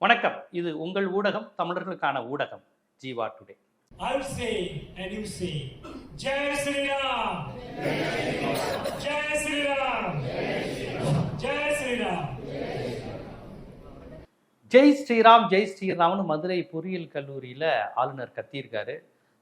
வணக்கம் இது உங்கள் ஊடகம் தமிழர்களுக்கான ஊடகம் Jeeva today I'll say and you say, Jai Sri Ram. Jai Sri Ram. Jai Sri Ram. ஜெய் ஸ்ரீராம் ஜெய் ஸ்ரீராம்னு மதுரை பொறியியல் கல்லூரியில் ஆளுநர் கத்தியிருக்காரு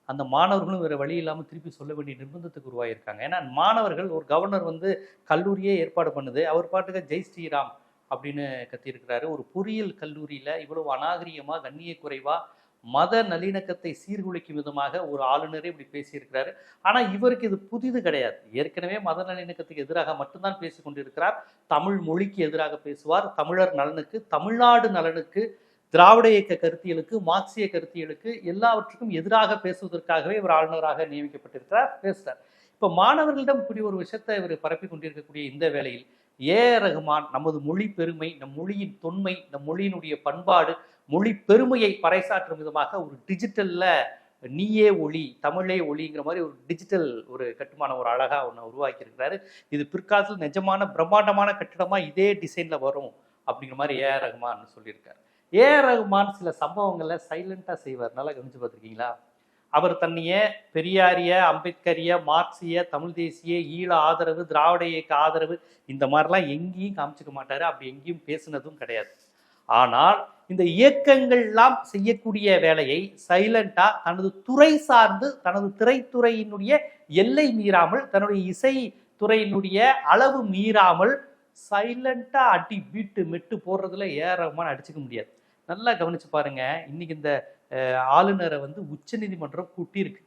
அந்த மாணவர்களும் வேறு வழி இல்லாமல் திருப்பி சொல்ல வேண்டிய நிர்பந்தத்துக்கு உருவாகியிருக்காங்க ஏன்னா மாணவர்கள் ஒரு கவர்னர் வந்து கல்லூரியே ஏற்பாடு பண்ணுது அவர் பாட்டுக்கு ஜெய் ஸ்ரீராம் அப்படின்னு கத்தியிருக்கிறாரு. ஒரு பொறியியல் கல்லூரியில் இவ்வளவு அநாகரிகமாக கண்ணிய குறைவாக மத நல்லிணக்கத்தை சீர்குலைக்கும் விதமாக ஒரு ஆளுநரே இப்படி பேசியிருக்கிறாரு. ஆனால் இவருக்கு இது புதிது கிடையாது. ஏற்கனவே மத நல்லிணக்கத்துக்கு எதிராக மட்டும்தான் பேசி கொண்டிருக்கிறார். தமிழ் மொழிக்கு எதிராக பேசுவார். தமிழர் நலனுக்கு தமிழ்நாடு நலனுக்கு திராவிட இயக்க கருத்தியலுக்கு மார்க்சிய கருத்தியலுக்கு எல்லாவற்றுக்கும் எதிராக பேசுவதற்காகவே இவர் ஆளுநராக நியமிக்கப்பட்டிருக்கிறார் பேசுகிறார் இப்போ மாணவர்களிடம் இப்படி ஒரு விஷயத்தை இவர் பரப்பி கொண்டிருக்கக்கூடிய இந்த வேளையில் ஏ ரகுமான் நமது மொழி பெருமை நம் மொழியின் தொன்மை நம் மொழியினுடைய பண்பாடு மொழி பெருமையை பறைசாற்றும் விதமாக ஒரு டிஜிட்டல்ல நீயே ஒளி தமிழே ஒளிங்கிற மாதிரி ஒரு டிஜிட்டல் ஒரு கட்டுமானம் ஒரு அழகா ஒன்று உருவாக்கியிருக்கிறாரு. இது பிற்காலத்தில் நிஜமான பிரம்மாண்டமான கட்டிடமா இதே டிசைன்ல வரும் அப்படிங்கிற மாதிரி ஏ ஆர் ரகுமான் சொல்லியிருக்காரு. ஏ ரகுமான் சில சம்பவங்களை சைலண்டா செய்வார். நல்லா கவனிச்சு பார்த்துருக்கீங்களா? அவர் தன்னையே பெரியாரிய அம்பேத்கரிய மார்க்சிய தமிழ் தேசிய ஈழ ஆதரவு திராவிட இயக்க ஆதரவு இந்த மாதிரிலாம் எங்கேயும் காமிச்சிக்க மாட்டாரு. அப்படி எங்கேயும் பேசுனதும் கிடையாது. ஆனால் இந்த இயக்கங்கள்லாம் செய்யக்கூடிய வேலையை சைலண்டா தனது துறை சார்ந்து தனது திரைத்துறையினுடைய எல்லை மீறாமல் தன்னுடைய இசை துறையினுடைய அளவு மீறாமல் சைலண்டா அடி வீட்டு மெட்டு போடுறதுல ஏறமான அடிச்சுக்க முடியாது. நல்லா கவனிச்சு பாருங்க. இன்னைக்கு இந்த ஆளுநரை வந்து உச்சநீதிமன்றம் கூட்டியிருக்கு.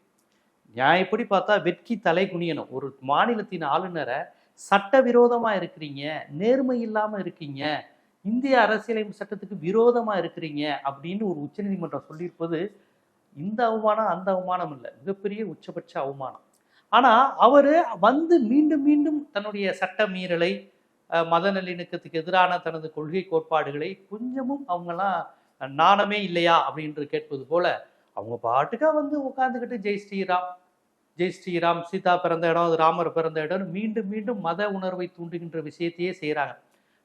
நியாயப்படி பார்த்தா வெட்கி தலை குனியணும். ஒரு மாநிலத்தின் ஆளுநரை சட்டவிரோதமாக இருக்கிறீங்க நேர்மை இல்லாமல் இருக்கீங்க இந்திய அரசியலமைப்பு சட்டத்துக்கு விரோதமாக இருக்கிறீங்க அப்படின்னு ஒரு உச்சநீதிமன்றம் சொல்லியிருப்பது இந்த அவமானம் அந்த அவமானம் இல்லை. மிகப்பெரிய உச்சபட்ச அவமானம். ஆனால் அவர் வந்து மீண்டும் மீண்டும் தன்னுடைய சட்ட மீறலை மத நல்லிணக்கத்துக்கு எதிரான தனது கொள்கை கோட்பாடுகளை கொஞ்சமும் அவங்கெல்லாம் நாணமே இல்லையா அப்படின்று கேட்பது போல அவங்க பாட்டுக்காக வந்து உட்காந்துக்கிட்டு ஜெய் ஸ்ரீராம் ஜெய் ஸ்ரீராம் சீதா பிறந்த இடம் அது ராமர் பிறந்த இடம் மீண்டும் மீண்டும் மத உணர்வை தூண்டுகின்ற விஷயத்தையே செய்கிறாங்க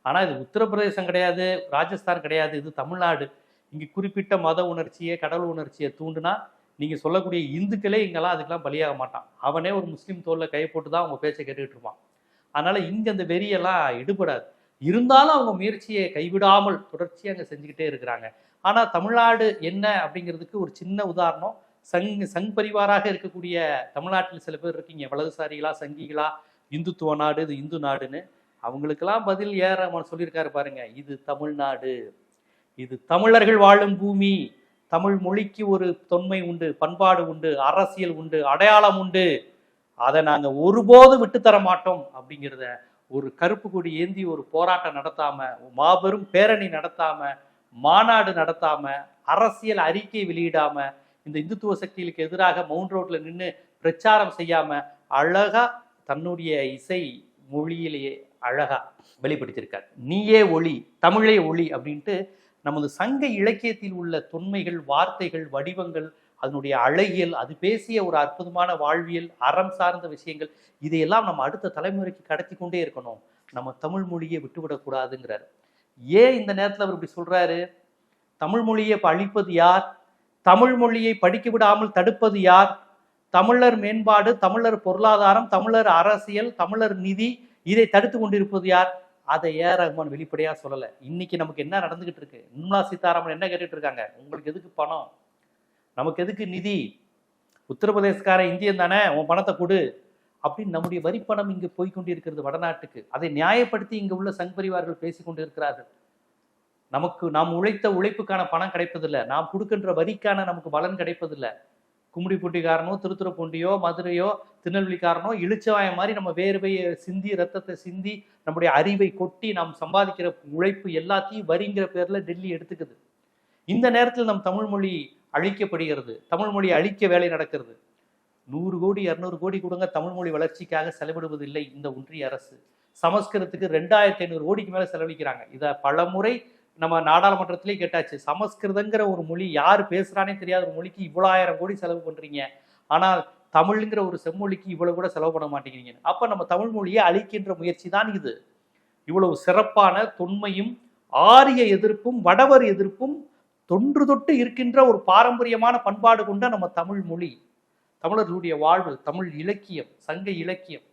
ஆனால் இது உத்தரப்பிரதேசம் கிடையாது ராஜஸ்தான் கிடையாது இது தமிழ்நாடு. இங்கே குறிப்பிட்ட மத உணர்ச்சியை கடவுள் உணர்ச்சியை தூண்டுனா நீங்கள் சொல்லக்கூடிய இந்துக்களே இங்கெல்லாம் அதுக்கெல்லாம் பலியாக மாட்டான். அவனே ஒரு முஸ்லீம் தோல்ல கை போட்டு தான் அவங்க பேச்சை கேட்டுக்கிட்டு இருப்பான். அதனால் இங்கே அந்த வெறியெல்லாம் எடுபடாது இருந்தாலும் அவங்க முயற்சியை கைவிடாமல் தொடர்ச்சியாக அங்கே செஞ்சுக்கிட்டே இருக்கிறாங்க. ஆனால் தமிழ்நாடு என்ன அப்படிங்கிறதுக்கு ஒரு சின்ன உதாரணம். சங் சங் பரிவாராக இருக்கக்கூடிய தமிழ்நாட்டில் சில பேர் இருக்கீங்க. வலதுசாரிகளா சங்கிகளா இந்துத்துவ நாடு இது இந்து நாடுன்னு. அவங்களுக்கெல்லாம் பதில் ஏற சொல்லியிருக்காரு பாருங்க. இது தமிழ்நாடு. இது தமிழர்கள் வாழும் பூமி. தமிழ் மொழிக்கு ஒரு தொன்மை உண்டு பண்பாடு உண்டு அரசியல் உண்டு அடையாளம் உண்டு. அதை நாங்கள் ஒருபோதும் விட்டு தர மாட்டோம் அப்படிங்கிறத ஒரு கருப்பு கொடி ஏந்தி ஒரு போராட்டம் நடத்தாம மாபெரும் பேரணி நடத்தாம மாநாடு நடத்தாம அரசியல் அறிக்கை வெளியிடாம இந்த இந்துத்துவ சக்திகளுக்கு எதிராக மவுண்ட் ரோட்ல நின்று பிரச்சாரம் செய்யாம அழகா தன்னுடைய இசை மொழியிலேயே அழகா வெளிப்படுத்தியிருக்கார். நீயே ஒளி தமிழே ஒளி அப்படின்ட்டு நமது சங்க இலக்கியத்தில் உள்ள தொன்மைகள் வார்த்தைகள் வடிவங்கள் அதனுடைய அழகியல் அது பேசிய ஒரு அற்புதமான வாழ்வியல் அறம் சார்ந்த விஷயங்கள் இதையெல்லாம் நம்ம அடுத்த தலைமுறைக்கு கடத்தி கொண்டே இருக்கணும். நம்ம தமிழ் மொழியை விட்டுவிடக்கூடாதுங்கிறார். ஏன் இந்த நேரத்தில் அவர் இப்படி சொல்றாரு? தமிழ் மொழியை அழிப்பது யார்? தமிழ் மொழியை படிக்க விடாமல் தடுப்பது யார்? தமிழர் மேம்பாடு தமிழர் பொருளாதாரம் தமிழர் அரசியல் தமிழர் நிதி இதை தடுத்து கொண்டிருப்பது யார்? அதை ஏ ரஹ்மான் வெளிப்படையா சொல்லலை. இன்னைக்கு நமக்கு என்ன நடந்துகிட்டு இருக்கு? நிர்மலா சீதாராமன் என்ன கேட்டுட்டு இருக்காங்க? உங்களுக்கு எதுக்கு பணம்? நமக்கு எதுக்கு நிதி? உத்தரப்பிரதேசக்கார இந்தியன் தானே உன் பணத்தை கொடு. அப்படின்னு நம்முடைய வரிப்பணம் இங்கு போய்கொண்டிருக்கிறது வடநாட்டுக்கு. அதை நியாயப்படுத்தி இங்கு உள்ள சங் பரிவார்கள் பேசிக்கொண்டு கொண்டிருக்கிறார்கள். நமக்கு நாம் உழைத்த உழைப்புக்கான பணம் கிடைப்பதில்லை. நாம் கொடுக்கின்ற வரிக்கான நமக்கு பலன் கிடைப்பதில்லை. கும்மிடிப்பூட்டிக்காரனோ திருத்துறப்பூண்டியோ மதுரையோ திருநெல்வேலிக்காரனோ இழிச்சவாயம் மாதிரி நம்ம வேர்வையை சிந்தி ரத்தத்தை சிந்தி நம்முடைய அறிவை கொட்டி நாம் சம்பாதிக்கிற உழைப்பு எல்லாத்தையும் வரிங்கிற பேர்ல டெல்லி எடுத்துக்குது. இந்த நேரத்தில் நம் தமிழ் மொழி அழிக்கப்படுகிறது. தமிழ் மொழி அழிக்க வேலை நடக்கிறது. நூறு கோடி இரநூறு கோடி கொடுங்க தமிழ் மொழி வளர்ச்சிக்காக செலவிடுவதில்லை இந்த ஒன்றிய அரசு. சமஸ்கிருதத்துக்கு ரெண்டாயிரத்தி ஐநூறு கோடிக்கு மேலே செலவழிக்கிறாங்க. இதை பலமுறை நம்ம நாடாளுமன்றத்திலே கேட்டாச்சு. சமஸ்கிருதங்கிற ஒரு மொழி யார் பேசுகிறானே தெரியாத ஒரு மொழிக்கு இவ்வளோ ஆயிரம் கோடி செலவு பண்ணுறீங்க ஆனால் தமிழ்ங்கிற ஒரு செம்மொழிக்கு இவ்வளவு கூட செலவு பண்ண மாட்டேங்கிறீங்க. அப்போ நம்ம தமிழ் மொழியை அழிக்கின்ற முயற்சி தான் இது. இவ்வளவு சிறப்பான தொன்மையும் ஆரிய எதிர்ப்பும் வடவர் எதிர்ப்பும் தொன்று தொட்டு இருக்கின்ற ஒரு பாரம்பரியமான பண்பாடு கொண்ட நம்ம தமிழ் மொழி தமிழர்களுடைய வாழ்வு தமிழ் இலக்கியம் சங்க இலக்கியம்.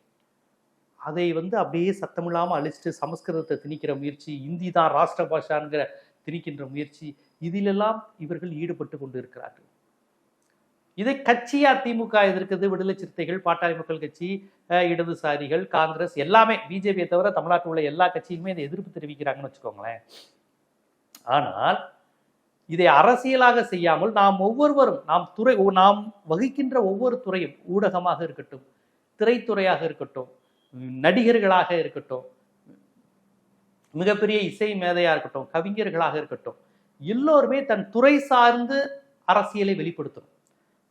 அதை வந்து அப்படியே சத்தமில்லாமல் அழிச்சிட்டு சமஸ்கிருதத்தை திணிக்கிற முயற்சி இந்தி தான் ராஷ்டிர பாஷாங்கிற திணிக்கின்ற முயற்சி இதிலெல்லாம் இவர்கள் ஈடுபட்டு கொண்டு இருக்கிறார்கள் இதை கட்சியா திமுக எதிர்க்குது விடுதலை சிறுத்தைகள் பாட்டாளி மக்கள் கட்சி இடதுசாரிகள் காங்கிரஸ் எல்லாமே பிஜேபியை தவிர தமிழ்நாட்டில் உள்ள எல்லா கட்சியுமே இதை எதிர்ப்பு தெரிவிக்கிறாங்கன்னு வச்சுக்கோங்களேன். ஆனால் இதை அரசியலாக செய்யாமல் நாம் ஒவ்வொருவரும் நாம் துறை நாம் வகிக்கின்ற ஒவ்வொரு துறையும் ஊடகமாக இருக்கட்டும் திரைத்துறையாக இருக்கட்டும் நடிகர்களாக இருக்கட்டும் மிகப்பெரிய இசை மேதையாக இருக்கட்டும் கவிஞர்களாக இருக்கட்டும் எல்லோருமே தன் துறை சார்ந்து அரசியலை வெளிப்படுத்தணும்.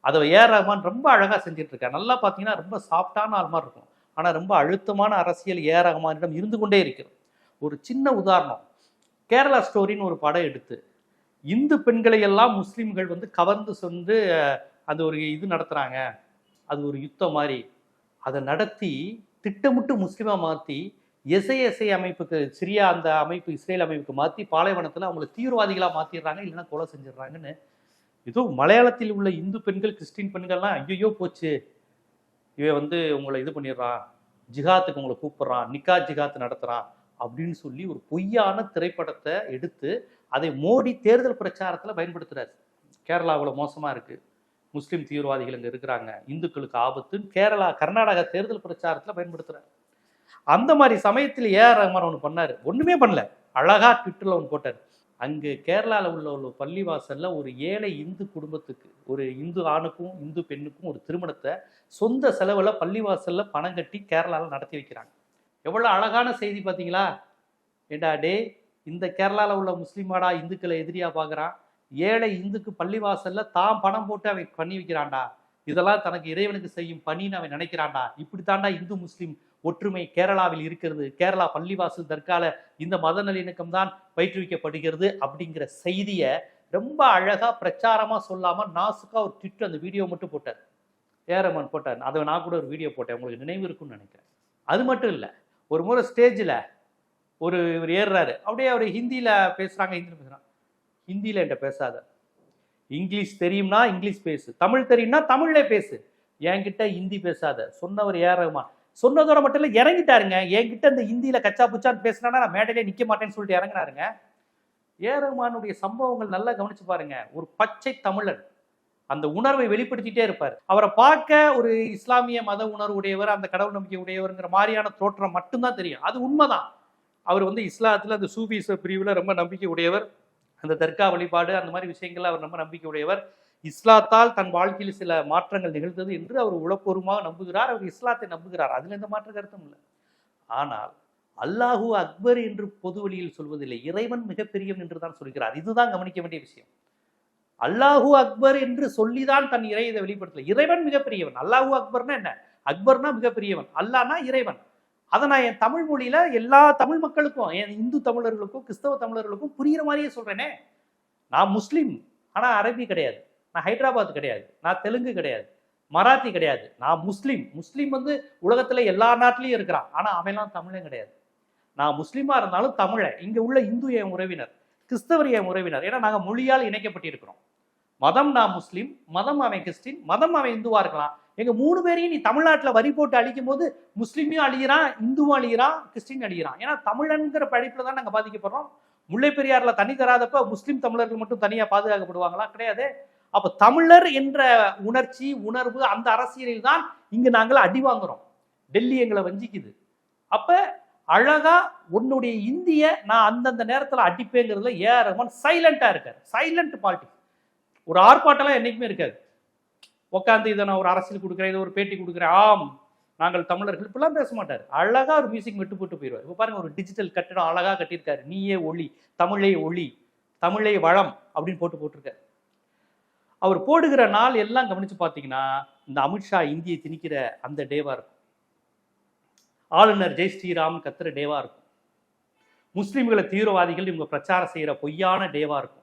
அதை ஏஆர் ரஹ்மான் ரொம்ப அழகாக செஞ்சுட்டு இருக்கார் நல்லா பார்த்தீங்கன்னா ரொம்ப சாஃப்டான ஆள் மாதிரி இருக்கும். ஆனால் ரொம்ப அழுத்தமான அரசியல் ஏஆர் ரஹ்மானிடம் இருந்து கொண்டே இருக்கிறது ஒரு சின்ன உதாரணம். கேரளா ஸ்டோரின்னு ஒரு படம் எடுத்து இந்து பெண்களை எல்லாம் முஸ்லீம்கள் வந்து கவர்ந்து சென்று அந்த ஒரு இது நடத்துகிறாங்க அது ஒரு யுத்தம் மாதிரி. அதை நடத்தி திட்டமிட்டு முஸ்லீமாக மாற்றி எஸ்ஐஎஸ்ஐ அமைப்புக்கு சிரியா அந்த அமைப்பு இஸ்ரேல் அமைப்புக்கு மாற்றி பாலைவனத்தில் அவங்கள தீவிரவாதிகளாக மாற்றிடுறாங்க இல்லைன்னா கொலை செஞ்சிடுறாங்கன்னு. ஏதோ மலையாளத்தில் உள்ள இந்து பெண்கள் கிறிஸ்டின் பெண்கள்லாம் ஐயோ போச்சு. இவன் வந்து உங்களை இது பண்ணிடுறான். ஜிகாத்துக்கு உங்களை கூப்பிட்றான். நிக்கா ஜிகாத் நடத்துகிறான் அப்படின்னு சொல்லி ஒரு பொய்யான திரைப்படத்தை எடுத்து அதை மோடி தேர்தல் பிரச்சாரத்தில் பயன்படுத்துறாரு. கேரளாவில் மோசமாக இருக்குது முஸ்லீம் தீவிரவாதிகள் இங்கே இருக்கிறாங்க. இந்துக்களுக்கு ஆபத்துன்னு கேரளா கர்நாடகா தேர்தல் பிரச்சாரத்தில் பயன்படுத்துகிறார் அந்த மாதிரி சமயத்தில் ஏஆர் ரஹ்மான் ஒன்று பண்ணார். ஒன்றுமே பண்ணல. அழகா ட்விட்டரில் ஒன்று போட்டார். அங்கே கேரளாவில் உள்ள ஒரு பள்ளிவாசலில் ஒரு ஏழை இந்து குடும்பத்துக்கு ஒரு இந்து ஆணுக்கும் இந்து பெண்ணுக்கும் ஒரு திருமணத்தை சொந்த செலவில் பள்ளிவாசலில் பணம் கட்டி கேரளாவில் நடத்தி வைக்கிறாங்க. எவ்வளோ அழகான செய்தி பார்த்தீங்களா ஏண்டா டே இந்த கேரளாவில் உள்ள முஸ்லீமாடா இந்துக்களை எதிரியாக பார்க்குறான் ஏழை இந்துக்கு பள்ளிவாசல்ல தான் பணம் போட்டு அவன் பண்ணி வைக்கிறான்டா. இதெல்லாம் தனக்கு இறைவனுக்கு செய்யும் பணின்னு அவன் நினைக்கிறான்டா. இப்படித்தாண்டா இந்து முஸ்லீம் ஒற்றுமை கேரளாவில் இருக்கிறது. கேரளா பள்ளிவாசல் தற்கால இந்த மத நல்லிணக்கம் தான் பயிற்றுவிக்கப்படுகிறது அப்படிங்கிற செய்தியை ரொம்ப அழகா பிரச்சாரமா சொல்லாம நாசுக்கா ஒரு ட்விட்டர் அந்த வீடியோ மட்டும் போட்டார். ஏரமன் போட்டார். அதை நான் கூட ஒரு வீடியோ போட்டேன். உங்களுக்கு நினைவு இருக்கும்னு நினைக்கிறேன். அது மட்டும் இல்லை ஒரு முறை ஸ்டேஜில் ஒரு இவர் ஏறுறாரு. அப்படியே அவர் ஹிந்தியில் பேசுகிறாங்க ஹிந்தியில் பேசுகிறான் ஹிந்தியில் என்கிட்ட பேசாத. இங்கிலீஷ் தெரியும்னா இங்கிலீஷ் பேசு. தமிழ் தெரியும்னா தமிழ்லே பேசு. என்கிட்ட ஹிந்தி பேசாத. சொன்னவர் ஏறகுமா? சொன்னதோட மட்டும் இல்லை இறங்கிட்டாருங்க. என்கிட்ட இந்த ஹிந்தியில் கச்சா புச்சான்னு பேசினா நான் மேடையிலே நிற்க மாட்டேன்னு சொல்லிட்டு இறங்கினாருங்க. ஏ ரகுமானுடைய சம்பவங்கள் நல்லா கவனிச்சு பாருங்க. ஒரு பச்சை தமிழன் அந்த உணர்வை வெளிப்படுத்திட்டே இருப்பார். அவரை பார்க்க ஒரு இஸ்லாமிய மத உணர்வு உடையவர் அந்த கடவுள் நம்பிக்கை உடையவர்ங்கிற மாதிரியான தோற்றம் மட்டும்தான் தெரியும். அது உண்மைதான். அவர் வந்து இஸ்லாத்தில் அந்த சூபிச பிரிவில் ரொம்ப நம்பிக்கை உடையவர். அந்த தர்கா வழிபாடு அந்த மாதிரி விஷயங்கள்ல அவர் ரொம்ப நம்பிக்கை உடையவர். இஸ்லாத்தால் தன் வாழ்க்கையில் சில மாற்றங்கள் நிகழ்ந்தது என்று அவர் உளப்பூர்வமாக நம்புகிறார். அவர் இஸ்லாத்தை நம்புகிறார். அதில் எந்த மாற்ற கருத்தும் இல்லை. ஆனால் அல்லாஹு அக்பர் என்று பொது வழியில் சொல்வதில்லை. இறைவன் மிகப்பெரியவன் என்று தான் சொல்கிறார். இதுதான் கவனிக்க வேண்டிய விஷயம். அல்லாஹு அக்பர் என்று சொல்லிதான் தன் இறை இதை வெளிப்படுத்தல. இறைவன் மிகப்பெரியவன். அல்லாஹு அக்பர்னா என்ன? அக்பர்னா மிகப்பெரியவன். அல்லானா இறைவன். அதை நான் என் தமிழ் மொழியில எல்லா தமிழ் மக்களுக்கும் என் இந்து தமிழர்களுக்கும் கிறிஸ்தவ தமிழர்களுக்கும் புரியுற மாதிரியே சொல்றேனே. நான் முஸ்லீம் ஆனால் அரபி கிடையாது. நான் ஹைதராபாத் கிடையாது. நான் தெலுங்கு கிடையாது. மராத்தி கிடையாது. நான் முஸ்லீம். முஸ்லீம் வந்து உலகத்தில் எல்லா நாட்டிலையும் இருக்கிறான். ஆனால் அவன்லாம் தமிழன் கிடையாது. நான் முஸ்லீமாக இருந்தாலும் தமிழன் இங்கே உள்ள இந்து என் உறவினர் கிறிஸ்தவர் என் உறவினர். ஏன்னா நாங்கள் மொழியால் இணைக்கப்பட்டிருக்கிறோம். மதம் நான் முஸ்லீம் மதம் அவன் கிறிஸ்டின் மதம் அவன் இந்துவாக இருக்கலாம். எங்க மூணு பேரையும் நீ தமிழ்நாட்டில் வரி போட்டு அழிக்கும் போது முஸ்லீமையும் அழிகிறான் இந்துவும் அழிகிறான் கிறிஸ்டின் அழிகிறான் ஏன்னா தமிழன்கிற படிப்பில் தான் நாங்கள் பாதிக்கப்படுறோம். முல்லை பெரியாரில் தண்ணி தராதப்ப முஸ்லீம் தமிழர்கள் மட்டும் தனியாக பாதுகாக்கப்படுவாங்களா? கிடையாது. அப்போ தமிழர் என்ற உணர்ச்சி உணர்வு அந்த அரசியலில் தான் இங்கே நாங்கள் அடி வாங்குறோம். டெல்லி எங்களை வஞ்சிக்குது. அப்போ அழகா உன்னுடைய இந்திய நான் அந்தந்த நேரத்தில் அடிப்பேங்கிறதுல ஏ ஆர் ரஹ்மான் சைலண்டா சைலண்ட் பாலிட்டிக்ஸ் ஒரு ஆர்ப்பாட்டம்லாம் என்றைக்குமே இருக்காது. உட்காந்து இதை நான் ஒரு அரசியல் கொடுக்குறேன் இதை ஒரு பேட்டி கொடுக்குறேன். ஆம் நாங்கள் தமிழர்கள். இப்படிலாம் பேச மாட்டார். அழகா ஒரு மியூசிக் விட்டு போட்டு போயிடுவார். இப்போ பாருங்க ஒரு டிஜிட்டல் கட்டிடம் அழகாக கட்டியிருக்காரு. நீயே ஒளி தமிழே ஒளி தமிழே வளம் அப்படின்னு போட்டு போட்டிருக்காரு. அவர் போடுகிற நாள் எல்லாம் கவனிச்சு பார்த்தீங்கன்னா இந்த அமித்ஷா இந்தியை திணிக்கிற அந்த டேவாக இருக்கும். ஆளுநர் ஜெய் ஸ்ரீராம் கத்துற டேவாக இருக்கும். முஸ்லீம்களை தீவிரவாதிகள் இவங்க பிரச்சாரம் செய்கிற பொய்யான டேவாக இருக்கும்.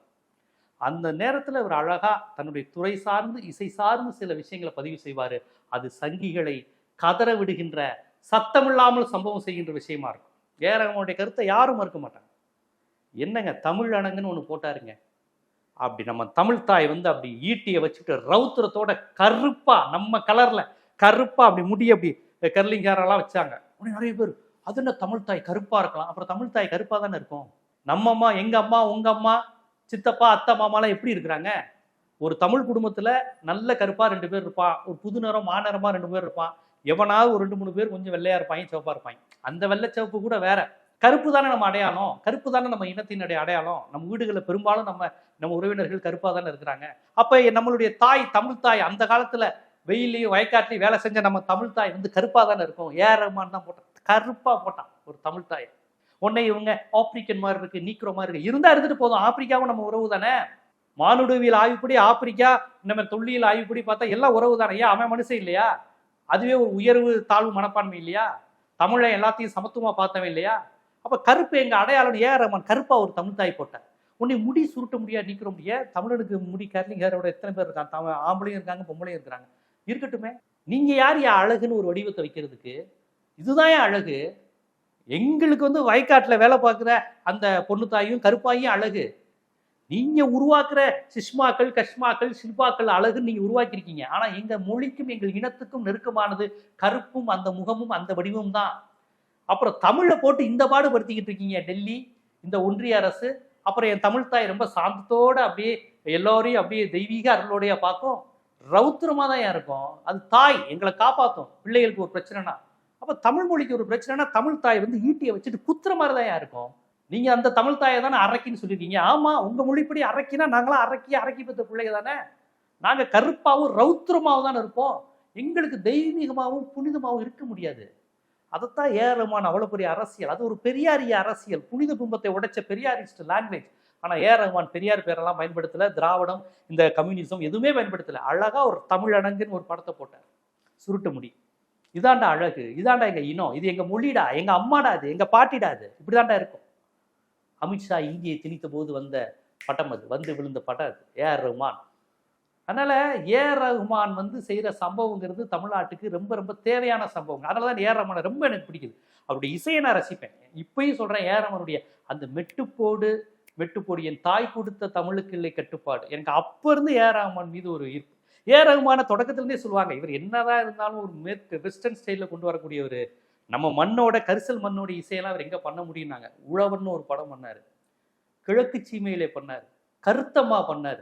அந்த நேரத்தில் அவர் அழகா தன்னுடைய துறை சார்ந்து இசை சார்ந்து சில விஷயங்களை பதிவு செய்வார். அது சங்கிகளை கதற விடுகின்ற சத்தமில்லாமல் சம்பவம் செய்கின்ற விஷயமா இருக்கும். ஏரகனுடைய கருத்தை யாரும் மறுக்க மாட்டாங்க. என்னங்க தமிழ் அணங்குன்னு ஒன்று போட்டாருங்க. அப்படி நம்ம தமிழ் தாய் வந்து அப்படி ஈட்டியை வச்சுட்டு ரௌத்திரத்தோட கருப்பா நம்ம கலர்ல கருப்பா அப்படி முடி அப்படி கர்லிங்காரெல்லாம் வச்சாங்க. உடனே நிறைய பேர் அது என்ன தமிழ் தாய் கருப்பா இருக்கலாம்? அப்புறம் தமிழ் தாய் கருப்பா தானே இருக்கும்? நம்ம அம்மா எங்க அம்மா உங்க அம்மா? சித்தப்பா அத்தை மாமாலாம் எப்படி இருக்கிறாங்க? ஒரு தமிழ் குடும்பத்துல நல்ல கருப்பா ரெண்டு பேர் இருப்பான். ஒரு புது நிறம் மாநிறமா ரெண்டு பேர் இருப்பான். எவனாவது ஒரு ரெண்டு மூணு பேர் கொஞ்சம் வெள்ளையா இருப்பாங்க சிவப்பா இருப்பாங்க அந்த வெள்ளை சிவப்பு கூட வேற. கருப்பு தானே நம்ம அடையாளம். கருப்பு தானே நம்ம இனத்தினுடைய அடையாளம். நம்ம வீடுகளில் பெரும்பாலும் நம்ம நம்ம உறவினர்கள் கருப்பாக தானே இருக்கிறாங்க. அப்போ நம்மளுடைய தாய் தமிழ் தாய் அந்த காலத்தில் வெயிலையும் வயக்காட்டிலையும் வேலை செஞ்ச நம்ம தமிழ் தாய் வந்து கருப்பாக தானே இருக்கும். ஏ ரஹ்மான் தான் போட்டான் கருப்பாக போட்டான் ஒரு தமிழ் தாய். உன்னை இவங்க ஆப்பிரிக்கன் மாதிரி இருக்கு நீக்ரோ மாதிரி இருக்கு. இருந்தா இருந்துட்டு போதும். ஆப்பிரிக்காவும் நம்ம உறவு தானே? மானுடவியல் ஆய்வுப்படி ஆப்பிரிக்கா நம்ம தொல்லியல் ஆய்வுப்படி பார்த்தா எல்லாம் உறவு தானே. ஏன்? அவன் மனுஷன் இல்லையா? அதுவே ஒரு உயர்வு தாழ்வு மனப்பான்மை இல்லையா? தமிழை எல்லாத்தையும் சமத்துவமா பார்த்தவன் இல்லையா? அப்ப கருப்பு எங்க அடையாளம் ஏ ரமன் கருப்பா ஒரு தமிழ் தாய் போட்டார் உன்னை முடி சுருட்ட முடியாது நீக்கிற முடியாது. தமிழனுக்கு முடி கர்லிங் எத்தனை பேர் இருக்காங்க? தமிழ் ஆம்பளையும் இருக்காங்க பொம்பளையும் இருக்கிறாங்க. இருக்கட்டுமே. நீங்க யார் யா அழகுன்னு ஒரு வடிவத்தை வைக்கிறதுக்கு? இதுதான் ஏன் அழகு. எங்களுக்கு வந்து வயக்காட்டில் வேலை பார்க்குற அந்த பொண்ணு தாயும் கருப்பாயும் அழகு. நீங்கள் உருவாக்குற சிஸ்மாக்கள் கஷ்மாக்கள் சில்பாக்கள் அழகுன்னு நீங்கள் உருவாக்கியிருக்கீங்க. ஆனால் எங்கள் மொழிக்கும் எங்கள் இனத்துக்கும் நெருக்கமானது கருப்பும் அந்த முகமும் அந்த வடிவமும் தான். அப்புறம் தமிழை போட்டு இந்த பாடுபடுத்திக்கிட்டு இருக்கீங்க டெல்லி இந்த ஒன்றிய அரசு. அப்புறம் என் தமிழ் தாய் ரொம்ப சாந்தத்தோடு அப்படியே எல்லோரையும் அப்படியே தெய்வீக அருளோடைய பார்க்கும். ரௌத்திரமாக தான் ஏன் இருக்கும்? அது தாய் எங்களை காப்பாற்றும் பிள்ளைகளுக்கு ஒரு பிரச்சனைனா. அப்போ தமிழ் மொழிக்கு ஒரு பிரச்சனைனா தமிழ் தாய் வந்து ஈட்டியை வச்சுட்டு குத்துற மாதிரி தான் இருக்கும். நீங்க அந்த தமிழ் தாயை தானே அரக்கின்னு சொல்லியிருக்கீங்க ஆமா உங்க மொழிப்படி அரக்கினா நாங்களாம் அரைக்கி அரைக்கி பெற்ற பிள்ளைங்க தானே? நாங்க கருப்பாவும் ரௌத்திரமாவும் தானே இருப்போம். எங்களுக்கு தெய்வீகமாகவும் புனிதமாகவும் இருக்க முடியாது. அதைத்தான் ஏறமான அவ்வளோ பெரிய அரசியல். அது ஒரு பெரியாரிய அரசியல். புனித பிம்பத்தை உடைச்ச பெரியாரிஸ்ட் லாங்குவேஜ் ஆனால் ஏ ரஹ்மான் பெரியார் பேரெல்லாம் பயன்படுத்தல. திராவிடம் இந்த கம்யூனிசம் எதுவுமே பயன்படுத்தலை. அழகாக ஒரு தமிழ் அணங்குன்னு ஒரு படத்தை போட்டார். சுருட்டு முடி. இதாண்டா அழகு இதாண்டா எங்கள் இனம் இது எங்கள் மொழிடா எங்கள் அம்மாடா இது எங்கள் பாட்டிடா இது. இப்படிதான்டா இருக்கும். அமித்ஷா இந்தியை திணித்த போது வந்த பட்டம் அது வந்து விழுந்த படம் அது ஏ ஆர் ரஹ்மான் அதனால் ஏஆர் ரஹ்மான் வந்து செய்கிற சம்பவங்கிறது தமிழ்நாட்டுக்கு ரொம்ப ரொம்ப தேவையான சம்பவம் அதனால தான் ஏஆர் ரஹ்மான் ரொம்ப எனக்கு பிடிக்குது. அவருடைய இசையை நான் ரசிப்பேன். இப்பயும் சொல்கிறேன் ஏஆர் ரஹ்மானுடைய அந்த மெட்டுப்போடு மெட்டுப்போடு என் தாய் கொடுத்த தமிழுக்கு இல்லை கட்டுப்பாடு. எனக்கு அப்போ இருந்து ஏஆர் ரஹ்மான் மீது ஒரு ஈர்ப்பு. ஏ. ரகுமான தொடக்கத்துலேருந்தே சொல்லுவாங்க. இவர் என்னதான் இருந்தாலும் ஒரு மேற்கு வெஸ்டர்ன் ஸ்டைலில் கொண்டு வரக்கூடிய ஒரு நம்ம மண்ணோட கரிசல் மண்ணோட இசையெல்லாம் அவர் எங்கே பண்ண முடியும்னாங்க. உழவன்னு ஒரு படம் பண்ணாரு. கிழக்கு சீமையிலே பண்ணாரு. கருத்தம்மா பண்ணார்.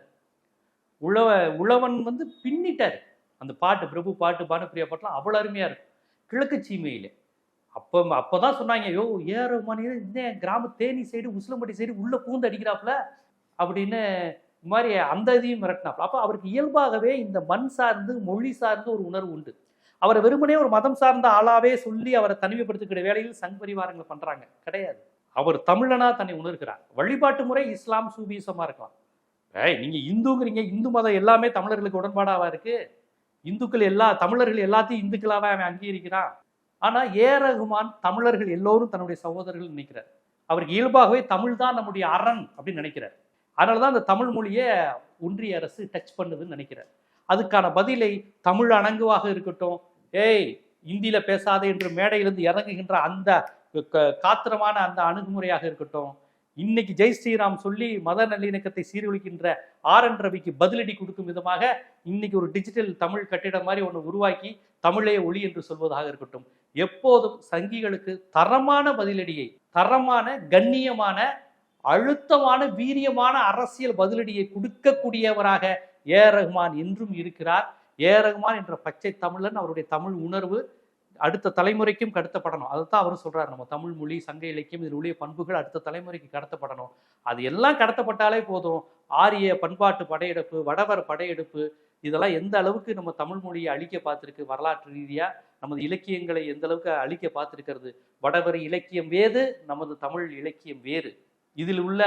உழவ உழவன் வந்து பின்னிட்டார். அந்த பாட்டு பிரபு பாட்டு பானுப்பிரியா பாட்டுலாம் அவ்வளோ அருமையாக இருக்கும். கிழக்கு சீமையிலே. அப்போ அப்போ தான் சொன்னாங்க யோ ஏற மணி இந்த கிராம தேனி சைடு உசிலம்பட்டி சைடு உள்ளே பூந்து அடிக்கிறாப்புல. அப்படின்னு இது மாதிரி அந்த இதையும் மிரட்டினாப்ல. அப்போ அவருக்கு இயல்பாகவே இந்த மண் சார்ந்து மொழி சார்ந்து ஒரு உணர்வு உண்டு. அவரை வெறுமனே ஒரு மதம் சார்ந்த ஆளாவே சொல்லி அவரை தனிமைப்படுத்திக்கிற வேலையில் சங் பரிவாரங்கள் பண்ணுறாங்க கிடையாது. அவர் தமிழனா தன்னை உணர்கிறார். வழிபாட்டு முறை இஸ்லாம் சூபீசமாக இருக்கலாம். ஏய் நீங்கள் இந்துங்கிறீங்க. இந்து மதம் எல்லாமே தமிழர்களுக்கு உடன்பாடாக இருக்கு? இந்துக்கள் எல்லா தமிழர்கள் எல்லாத்தையும் இந்துக்களாகவே அவன் அங்கீகரிக்கிறான்? ஆனால் ஏ ரகுமான் தமிழர்கள் எல்லோரும் தன்னுடைய சகோதரர்கள் நினைக்கிறார். அவருக்கு இயல்பாகவே தமிழ் தான் நம்முடைய அரண் அப்படின்னு நினைக்கிறார். அதனாலதான் அந்த தமிழ் மொழியை ஒன்றிய அரசு டச் பண்ணுதுன்னு நினைக்கிறேன். அதுக்கான பதிலை தமிழ் அணங்குவாக இருக்கட்டும் ஏய் இந்தியில் பேசாதே என்று மேடையிலிருந்து இறங்குகின்ற அந்த க- காத்திரமான அந்த அணுகுமுறையாக இருக்கட்டும் இன்னைக்கு ஜெய் ஸ்ரீராம் சொல்லி மத நல்லிணக்கத்தை சீர்குலைக்கின்ற ஆர் என் ரவிக்கு பதிலடி கொடுக்கும் விதமாக இன்னைக்கு ஒரு டிஜிட்டல் தமிழ் கட்டிடம் மாதிரி ஒன்று உருவாக்கி தமிழே ஒளி என்று சொல்வதாக இருக்கட்டும். எப்போதும் சங்கிகளுக்கு தரமான பதிலடியை தரமான கண்ணியமான அழுத்தமான வீரியமான அரசியல் பதிலடியை கொடுக்கக்கூடியவராக ஏ. ரஹ்மான் என்றும் இருக்கிறார். ஏ. ரஹ்மான் என்ற பச்சை தமிழன் அவருடைய தமிழ் உணர்வு அடுத்த தலைமுறைக்கும் கடத்தப்படணும். அதுதான் அவரும் சொல்றாரு. நம்ம தமிழ் மொழி சங்க இலக்கியம் இதில் உள்ள பண்புகள் அடுத்த தலைமுறைக்கு கடத்தப்படணும். அது எல்லாம் கடத்தப்பட்டாலே போதும். ஆரிய பண்பாட்டு படையெடுப்பு வடவர் படையெடுப்பு இதெல்லாம் எந்த அளவுக்கு நம்ம தமிழ் மொழியை அழிக்க பார்த்துருக்கு? வரலாற்று ரீதியாக நமது இலக்கியங்களை எந்த அளவுக்கு அழிக்க பார்த்துருக்கிறது? வடவர் இலக்கியம் வேறு நமது தமிழ் இலக்கியம் வேறு. இதில் உள்ள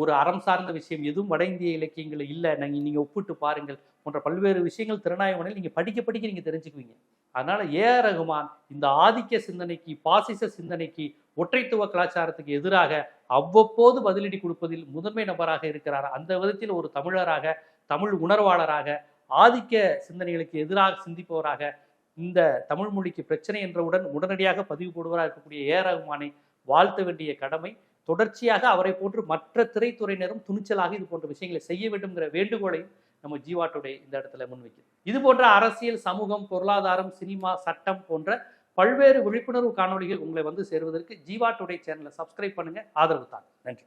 ஒரு அறம் சார்ந்த விஷயம் எதுவும் வட இந்திய இலக்கியங்களில் இல்லை. நீங்க நீங்க ஒப்பிட்டு பாருங்கள். போன்ற பல்வேறு விஷயங்கள் திறனாய்வனில் நீங்க படிக்க படிக்க நீங்க தெரிஞ்சுக்குவீங்க. அதனால ஏ ஆர் ரகுமான் இந்த ஆதிக்க சிந்தனைக்கு பாசிச சிந்தனைக்கு ஒற்றைத்துவ கலாச்சாரத்துக்கு எதிராக அவ்வப்போது பதிலடி கொடுப்பதில் முதன்மை நபராக இருக்கிறார். அந்த விதத்தில் ஒரு தமிழராக தமிழ் உணர்வாளராக ஆதிக்க சிந்தனைகளுக்கு எதிராக சிந்திப்பவராக இந்த தமிழ் மொழிக்கு பிரச்சனை என்றவுடன் உடனடியாக பதிவு போடுவராக இருக்கக்கூடிய ஏ ஆர் ரகுமானை வாழ்த்த வேண்டிய கடமை தொடர்ச்சியாக அவரை போன்று மற்ற திரைத்துறையினரும் துணிச்சலாக இது போன்ற விஷயங்களை செய்ய வேண்டும்ங்கிற வேண்டுகோளையும் நம்ம ஜீவா டுடே இந்த இடத்துல முன்வைக்குது. இது போன்ற அரசியல் சமூகம் பொருளாதாரம் சினிமா சட்டம் போன்ற பல்வேறு விழிப்புணர்வு காணொளிகள் உங்களை வந்து சேருவதற்கு ஜீவா டுடே சேனலை சப்ஸ்கிரைப் பண்ணுங்க. ஆதரவு தாங்க. நன்றி.